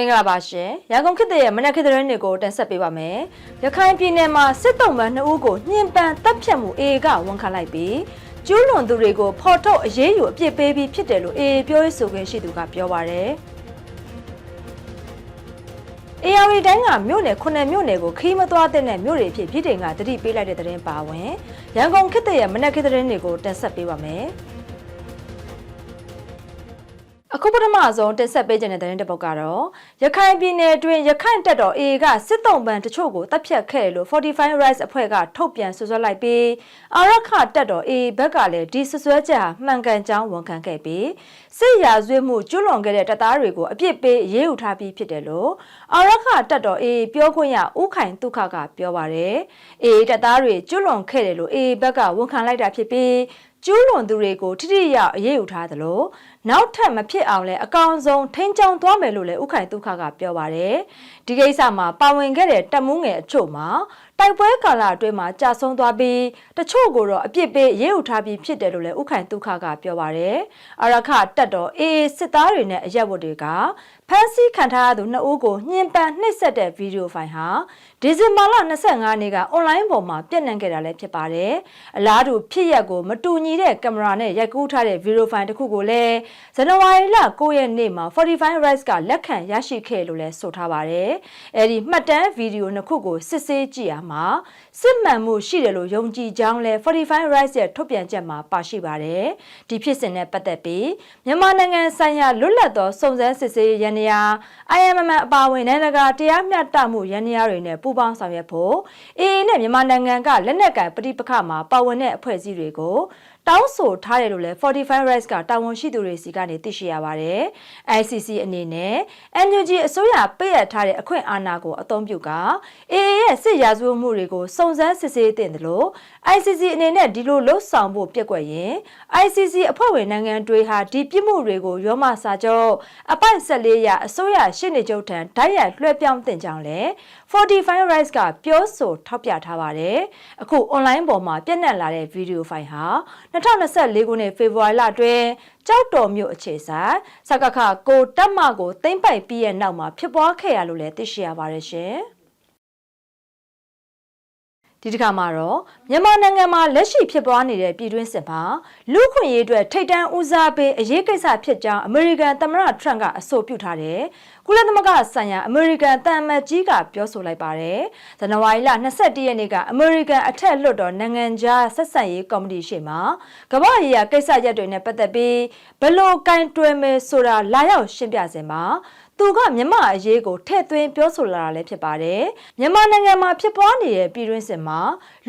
မင်္ဂလာပါရှင်ရန်ကုန်ခေတ်ရဲ့မနက်ခေတ်သတင်းတွေကိုတင်ဆက်ပေးပါမယ်ရခိုင်ပြည်နယ်မှာစစ်တုံးမှနှစ်ဦးကိုညှဉ်းပန်းတပ်ဖြတ်မှု AA ကဝန်ခံလိုက်ပြီးကျူးလွန်သူတွေကိုဖော်ထုတ်အရေးယူအပြစ်ပေးပြီးဖြစ်တယ်လို့ AA ပြောရေးဆိုခွင့်ရှိသူကပြောပါရယ် AR တိုင်းကမြို့နယ်ခုနှစ်မြို့နယ်ကိုခီးမသွားတဲ့မြို့တွေအဖြစ်ပြည်တိုင်ကတတိပေးလိုက်တဲ့သတင်းပါဝင်ရန်ကုန်ခေတ်ရဲ့မနက်ခေတ်သတင်းတွေကိုတင်ဆက်ပေးပါမယ် အခုပထမဆုံးတင်ဆက်ပေးခြင်းတဲ့သတင်းတစ်ပုဒ်ကတော့ရခိုင်ပြည်နယ်အတွင်းရခိုင်တပ်တော် AA ကစစ်တုံးပန်တချို့ကိုတပ်ဖြတ်ခဲ့တယ်လို့45 rights အဖွဲ့ကထုတ်ပြန်ဆွဆွဲလိုက်ပြီးအာရခတပ်တော် AA ဘက်ကလည်းဒီဆွဆွဲချက်ဟာမှန်ကန်ကြောင်းဝန်ခံခဲ့ပြီးစစ်ရာဇဝတ်မှုကျူးလွန်ခဲ့တဲ့တပ်သားတွေကိုအပြစ်ပေးအရေးယူထားပြီးဖြစ်တယ်လို့အာရခတပ်တော် AA ပြောခွင့်ရဦးခိုင်တုခကပြောပါတယ်။ AA တပ်သားတွေကျူးလွန်ခဲ့တယ်လို့ AA ဘက်ကဝန်ခံလိုက်တာဖြစ်ပြီးကျူးလွန်သူတွေကိုထိထိရောက်အရေးယူထားသလို နောက်ထပ်မဖြစ်အောင်လဲအကောင်ဆုံးထိန်းချောင်းသွားမယ်လို့လည်းဥခိုင်ဒုက္ခကပြောပါတယ်ဒီကိစ္စမှာပါဝင်ခဲ့တဲ့တပ်မှုငယ်အချို့မှာတိုက်ပွဲကာလအတွင်းမှာကြာဆုံးသွားပြီးတချို့ကိုတော့အပြစ်ပေးရေးယူထားပြီးဖြစ်တယ်လို့လည်းဥခိုင်ဒုက္ခကပြောပါတယ်အရခတက်တော်အေးစစ်သားတွေနဲ့အရက်ဝတ်တွေက ဖမ်းဆီးခံထားရသူနှစ်ဦးကိုညှဉ်းပန်းနှိပ်စက်တဲ့ဗီဒီယိုဖိုင်ဟာဒီဇင်ဘာလ25ရက်နေ့ကအွန်လိုင်းပေါ်မှာပြန့်နှံ့ခဲ့တာလည်းဖြစ်ပါတယ်။အလားတူဖြစ်ရက်ကိုမတူညီတဲ့ကင်မရာနဲ့ရိုက်ကူးထားတဲ့ဗီဒီယိုဖိုင်တစ်ခုကိုလည်းဇန်နဝါရီလ9ရက်နေ့မှာ45 rights ကလက်ခံရရှိခဲ့လို့လည်းဆိုထားပါတယ်။အဲဒီမှတ်တမ်းဗီဒီယိုနှစ်ခုကိုစစ်ဆေးကြည့်ရမှာစစ်မှန်မှုရှိတယ်လို့ယုံကြည်ကြောင်းလဲ45 rights ရဲ့ထုတ်ပြန်ချက်မှာပါရှိပါတယ်။ဒီဖြစ်စဉ်နဲ့ပတ်သက်ပြီးမြန်မာနိုင်ငံဆိုင်ရာလွတ်လပ်သောစုံစမ်းစစ်ဆေးရန်ရာ IMM အပါအဝင်နိုင်ငံတကာတရားမျှတမှုရန်ရာတွေနဲ့ပူးပေါင်းဆောင်ရွက်ဖို့ AA နဲ့မြန်မာနိုင်ငံကလက်နက်ကင်ပဋိပက္ခမှာပါဝင်တဲ့အဖွဲ့အစည်းတွေကို တောင်းဆိုထားတယ်လို့လည်း45 rights ကတာဝန်ရှိသူတွေစီကနေသိရှိရပါတယ်။ ICC အနေနဲ့ NUG အစိုးရပေးအပ်ထားတဲ့အခွင့်အာဏာကိုအသုံးပြုကာ AA ရဲ့စစ်ရာဇဝတ်မှုတွေကိုစုံစမ်းစစ်ဆေးတင်တယ်လို့ ICC အနေနဲ့ဒီလိုလှုပ်ဆောင်ဖို့ပြက်ကွက်ရင် ICC အဖွဲ့ဝင်နိုင်ငံတွေဟာဒီပြစ်မှုတွေကိုရောမစာချုပ်အပိုင်14ရအစိုးရရှင်းနေချုပ်ထံဓာတ်ရိုက်လွှဲပြောင်းတင်ကြောင်းလဲ45 rights ကပြောဆိုထောက်ပြထားပါတယ်။အခု online ပေါ်မှာပြန့်နှံ့လာတဲ့ဗီဒီယိုဖိုင်ဟာ2024ခုနှစ်ဖေဖော်ဝါရီလအတွင်းကြောက်တော်မြို့အခြေဆိုင်စကခကိုတက်မကိုသိမ့်ပိုက်ပြီးရဲ့နောက်မှာဖြစ်ပွားခဲ့ရလို့လည်းသိရှိရပါတယ်ရှင်။ ဒီတစ်ခါမှာတော့မြန်မာနိုင်ငံမှာလက်ရှိဖြစ်ပွားနေတဲ့ပြည်တွင်းစစ်မှာလူခွင့်ရေးအတွက်ထိတ်တန့်ဦးစားပေးအရေးကိစ္စဖြစ်ကြောင်းအမေရိကန်သမ္မတထရန့်ကအဆိုပြုထားတယ်။ကုလသမဂ္ဂဆိုင်ရာအမေရိကန်တန်မတ်ကြီးကပြောဆိုလိုက်ပါတယ်။ဇန်နဝါရီလ22ရက်နေ့ကအမေရိကန်အထက်လွှတ်တော်နိုင်ငံခြားဆက်ဆံရေးကော်မတီရှေ့မှာကမ္ဘာ့ရေးရာကိစ္စရပ်တွေနဲ့ပတ်သက်ပြီးဘလို့ကင်တွယ်မယ်ဆိုတာလာရောက်ရှင်းပြစင်မှာ သူကမြန်မာအရေးကိုထည့်သွင်းပြောဆိုလာတာလည်းဖြစ်ပါတယ်မြန်မာနိုင်ငံမှာဖြစ်ပွားနေတဲ့ပြည်တွင်းစစ်မှာ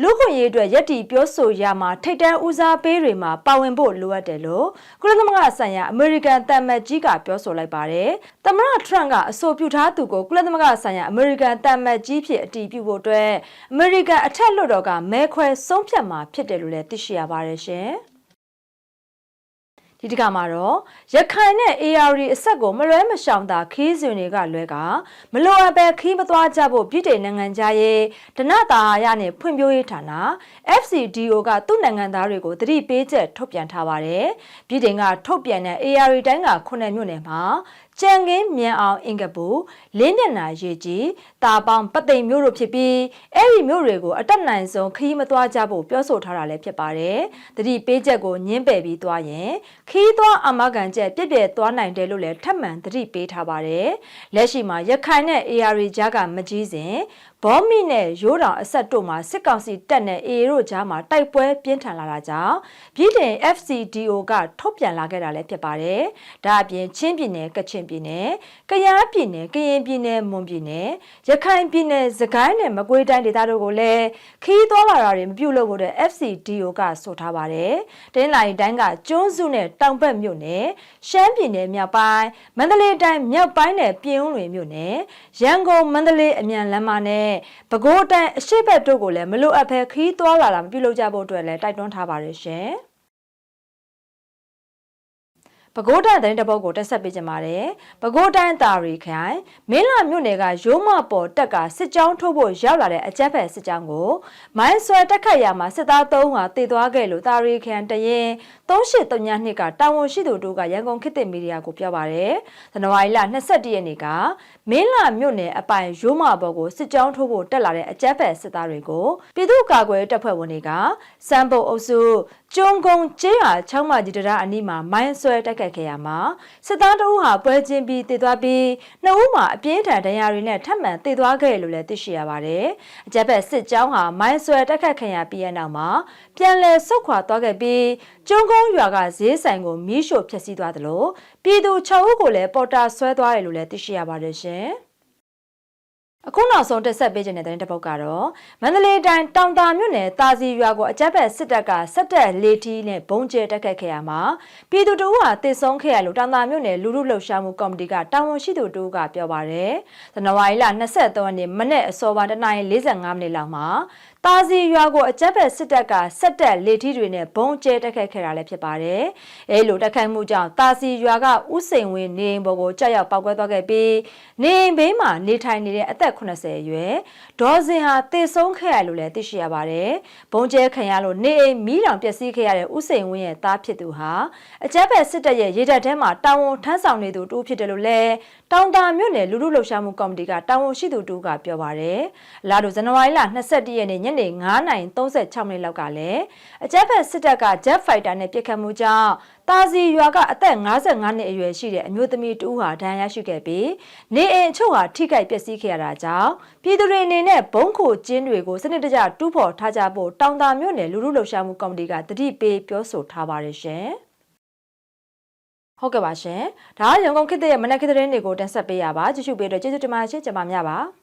လူခွင့်ရေးအတွက်ယက်တီပြောဆိုရမှာထိတ်တန်းဦးစားပေးတွေမှာပါဝင်ဖို့လိုအပ်တယ်လို့ကုလသမဂ္ဂဆိုင်ရာအမေရိကန်တမ်မတ်ကြီးကပြောဆိုလိုက်ပါတယ်သမ္မတထရန့်ကအဆိုပြုထားသူကိုကုလသမဂ္ဂဆိုင်ရာအမေရိကန်တမ်မတ်ကြီးဖြစ်အတည်ပြုဖို့အတွက်အမေရိကန်အထက်လွှတ်တော်ကမဲခွဲဆုံးဖြတ်မှာဖြစ်တယ်လို့လည်းသိရှိရပါတယ်ရှင် ဒီတကမှာတော့ရခိုင်နဲ့ AR အဆက်ကိုမလွဲမရှောင်တာခီးစဉ်တွေကလွဲကမလိုအပ်ပဲခီးမသွားကြဖို့ပြည်ထောင်နိုင်ငံသားရဲ့ဒနတာရနဲ့ဖွံ့ဖြိုးရေးဌာန FCDO ကသူ့နိုင်ငံသားတွေကိုတတိပေးချက်ထုတ်ပြန်ထားပါတယ်ပြည်ထောင်ကထုတ်ပြန်တဲ့ AR တိုင်းကခုနှစ်မြို့နယ်မှာ ကြံကင်းမြန်အောင်အင်ကပူလင်းမျက်နှာရေကြီးတာပေါင်းပသိမ်မျိုးတို့ဖြစ်ပြီးအဲ့ဒီမျိုးတွေကိုအတက်နိုင်ဆုံးခီးမသွားကြဖို့ပြောဆိုထားတာလည်းဖြစ်ပါတယ်။တတိပေးချက်ကိုညင်းပယ်ပြီးသွားရင်ခီးသွားအမကန်ချက်ပြည့်ပြည့်သွားနိုင်တယ်လို့လည်းထပ်မံတတိပေးထားပါတယ်။လက်ရှိမှာရခိုင်နဲ့ AR ကြားကမကြီးစဉ် ဘောမီနဲ့ရိုးတောင်အဆက်တို့မှာစစ်ကောင်စီတပ်နဲ့ AA တို့ကြားမှာတိုက်ပွဲပြင်းထန်လာတာကြောင့်ပြည်တင် FCDO ကထုတ်ပြန်လာခဲ့တာလည်းဖြစ်ပါတယ်။ဒါအပြင်ချင်းပြည်နယ်ကချင်ပြည်နယ်ကယားပြည်နယ်ကရင်ပြည်နယ်မွန်ပြည်နယ်ရခိုင်ပြည်နယ်စကိုင်းနဲ့မကွေးတိုင်းဒေသတို့ကိုလည်းခီးသွားလာတာတွေမပြုတ်လို့ဖို့တဲ့ FCDO ကဆိုထားပါတယ်။တင်းလိုင်တိုင်းကကျွန်းစုနဲ့တောင်ဘက်မြို့နယ်ရှမ်းပြည်နယ်မြောက်ပိုင်းမန္တလေးတိုင်းမြောက်ပိုင်းနဲ့ပြင်ဦးလွင်မြို့နယ်ရန်ကုန်မန္တလေးအမြန်လမ်းမနဲ့နဲ့ပဲခူးတိုင်းအရှိတ်ဘက်တို့ကိုလည်းမလိုအပ်ဘဲခီးသွားလာတာမပြုလုပ်ကြဖို့အတွက်လည်းတိုက်တွန်းထားပါတယ်ရှင်။ ပဲခူးတိုင်းသတင်းတစ်ပုဒ်ကိုတက်ဆက်ပေးကြပါတယ်။ပဲခူးတိုင်းတာရီခိုင်မင်းလာမြို့နယ်ကရိုးမပေါ်တက်ကစစ်ကြောင်းထိုးဖို့ရောက်လာတဲ့အကြက်ဖက်စစ်ကြောင်းကိုမိုင်းဆွဲတက်ခတ်ရမှာစစ်သား3ဦးဟာတည်သွားခဲ့လို့တာရီခိုင်တရင်3832နှစ်ကတာဝန်ရှိသူတို့ကရန်ကုန်ခေတ်သစ်မီဒီယာကိုပြောပါတယ်။ဇန်နဝါရီလ22ရက်နေ့ကမင်းလာမြို့နယ်အပိုင်ရိုးမပေါ်ကိုစစ်ကြောင်းထိုးဖို့တက်လာတဲ့အကြက်ဖက်စစ်သားတွေကိုပြည်သူ့ကာကွယ်တပ်ဖွဲ့ဝင်တွေကစံပုတ်အုပ်စုကျုံကုန်းကျေးရွာချောင်းမကြီးတရားအနီးမှာမိုင်းဆွဲတက်ခတ်ခဲ့ရမှာစစ်သားတအုပ်ဟာပွဲချင်းပြီးတည်သွားပြီးနှစ်ဦးမှာအပြင်းထန်ဒဏ်ရာတွေနဲ့ထပ်မံတည်သွားခဲ့လို့လည်းသိရှိရပါတယ်။အကြက်ဖက်စစ်ကြောင်းဟာမိုင်းဆွဲတက်ခတ်ခံရပြီးတဲ့နောက်မှာပြန်လည်ဆုတ်ခွာသွားခဲ့ပြီးကျုံကုန်းရွာကဈေးဆိုင်ကိုမီးရှို့ဖျက်ဆီးသွားသလိုပြည်သူ6ဦးကိုလည်းပေါ်တာဆွဲသွားတယ်လို့လည်းသိရှိရပါတယ်ရှင်။ အခုနောက်ဆုံးတက်ဆက်ပေးခြင်းတဲ့တဲ့တစ်ပုတ်ကတော့မန္တလေးတိုင်းတောင်တာမြို့နယ်တာစီရွာကိုအကြက်ဖက်စစ်တပ်ကစက်တက်လေထီးနဲ့ဘုံကျဲတက်ခတ်ခဲ့ရမှာပြည်သူတို့ဟာတည်ဆုံးခဲ့ရလို့တောင်တာမြို့နယ်လူလူလှုပ်ရှားမှုကော်မတီကတာဝန်ရှိသူတို့ကပြောပါရယ်ဇန်နဝါရီလ23ရက်နေ့မနေ့အစောပိုင်းတနင်္လာ45မိနစ်လောက်မှာတာစီရွာကိုအကြက်ဖက်စစ်တပ်ကစက်တက်လေထီးတွေနဲ့ဘုံကျဲတက်ခတ်ခဲ့တာလည်းဖြစ်ပါတယ်အဲလိုတက်ခတ်မှုကြောင့်တာစီရွာကဥစိန်ဝင်းနေအိမ်ပေါ်ကိုကြောက်ရောက်ပောက်ကွဲသွားခဲ့ပြီးနေအိမ်ဘေးမှာနေထိုင်နေတဲ့အသက်80အရွယ်ဒေါ်စင်ဟာတည်ဆုံးခဲ့ရလို့လည်းသိရှိရပါတယ်။ဘုံကျဲခံရလို့နေအိမ်မီးတောင်ပျက်စီးခဲ့ရတဲ့ဥစိန်ဝင်းရဲ့သားဖြစ်သူဟာအကြက်ဖက်စစ်တပ်ရဲ့ရေတပ်ထဲမှာတာဝန်ထမ်းဆောင်နေသူတူဖြစ်တယ်လို့လည်းတောင်တာမြို့နယ်လူလူလှုပ်ရှားမှုကော်မတီကတာဝန်ရှိသူတူကပြောပါတယ်။လာတို့ဇန်နဝါရီလ22ရက်နေ့ညနေ9:36မိနစ်လောက်ကလည်းအကြက်ဖက်စစ်တပ်က Jet Fighter နဲ့ပစ်ခတ်မှုကြောင့် တာစီရွာကအသက်55နှစ်အရွယ်ရှိတဲ့အမျိုးသမီးတူဟာဒဏ်ရာရရှိခဲ့ပြီးနေအိမ်အချို့ဟာထိခိုက်ပျက်စီးခဲ့ရတာကြောင့်ပြည်သူတွေအနေနဲ့ဘုံခိုကျင်းတွေကိုစနစ်တကျတူးဖော်ထားကြဖို့တောင်တာမြို့နယ်လူလူလှုပ်ရှားမှုကော်မတီကတတိပေးပြောဆိုထားပါတယ်ရှင်။ဟုတ်ကဲ့ပါရှင်။ဒါကရန်ကုန်ခေတ်ရဲ့မနက်ခေတ်သတင်းတွေကိုတင်ဆက်ပေးရပါကြည့်ရှုပေးတော့ကျေးဇူးတင်ပါတယ်ရှင်ကျွန်မများပါ။